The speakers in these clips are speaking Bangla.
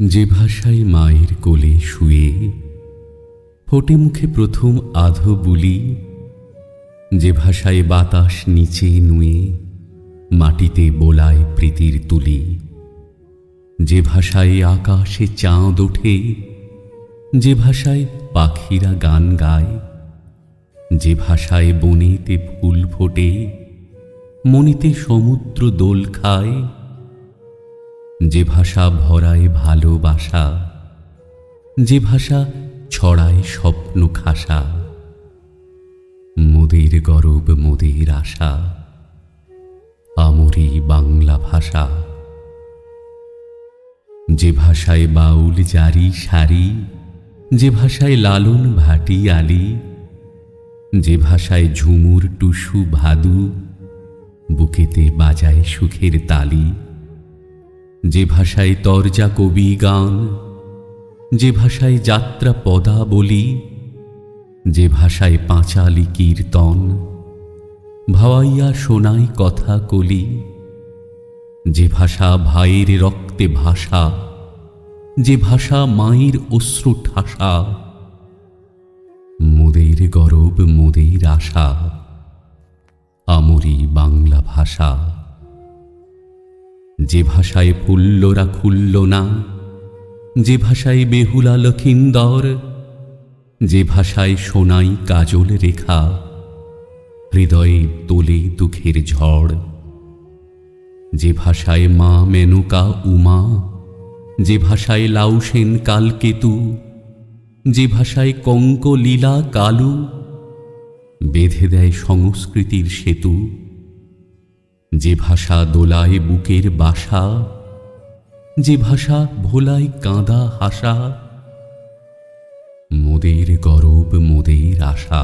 যে ভাষায় মায়ের কোলে শুয়ে, ফোটে মুখে প্রথম আধো বুলি, যে ভাষায় বাতাস নিচে নুয়ে, মাটিতে বোলায় প্রীতির তুলি, যে ভাষায় আকাশে চাঁদ ওঠে, যে ভাষায় পাখিরা গান গায়, যে ভাষায় বনেতে ফুল ফোটে, মনিতে সমুদ্র দোল খায় যে ভাষা ভরায় ভালোবাসা যে ভাষা ছড়ায় স্বপ্ন খাসা, মোদের গরব মোদের আশা, আমরি বাংলা ভাষা। যে ভাষায় বাউল জারি সারি, যে ভাষায় লালন ভাটি আলি, যে ভাষায় ঝুমুর টুসু ভাদু, বুকেতে বাজায় সুখের তালি। যে ভাষায় তরজা কবি গান, যে ভাষায় যাত্রা পদা বলি, যে ভাষায় পাঁচালি কীর্তন, ভাওয়াইয়া শোনাই কথা কলি, যে ভাষা ভাইয়ের রক্তে ভাষা যে ভাষা মায়ের অশ্রু ঠাসা, মোদের গরব মোদের আশা, আমরি বাংলা ভাষা। যে ভাষায় ফুল্লরা খুলল না, যে ভাষায় বেহুলা লখিন্দর, যে ভাষায় সোনাই কাজল রেখা, হৃদয়ে তোলে দুঃখের ঝড়। যে ভাষায় মা মেনকা উমা, যে ভাষায় লাউসেন কালকেতু, যে ভাষায় কঙ্ক লীলা কালু, বেঁধে দেয় সংস্কৃতির সেতু। যে ভাষা দোলায় বুকের বাসা, যে ভাষা ভোলায় কাঁদা হাসা, মোদের গরব, মোদের আশা,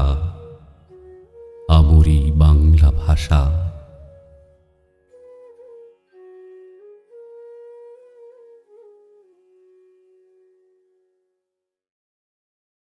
আমরি বাংলা ভাষা।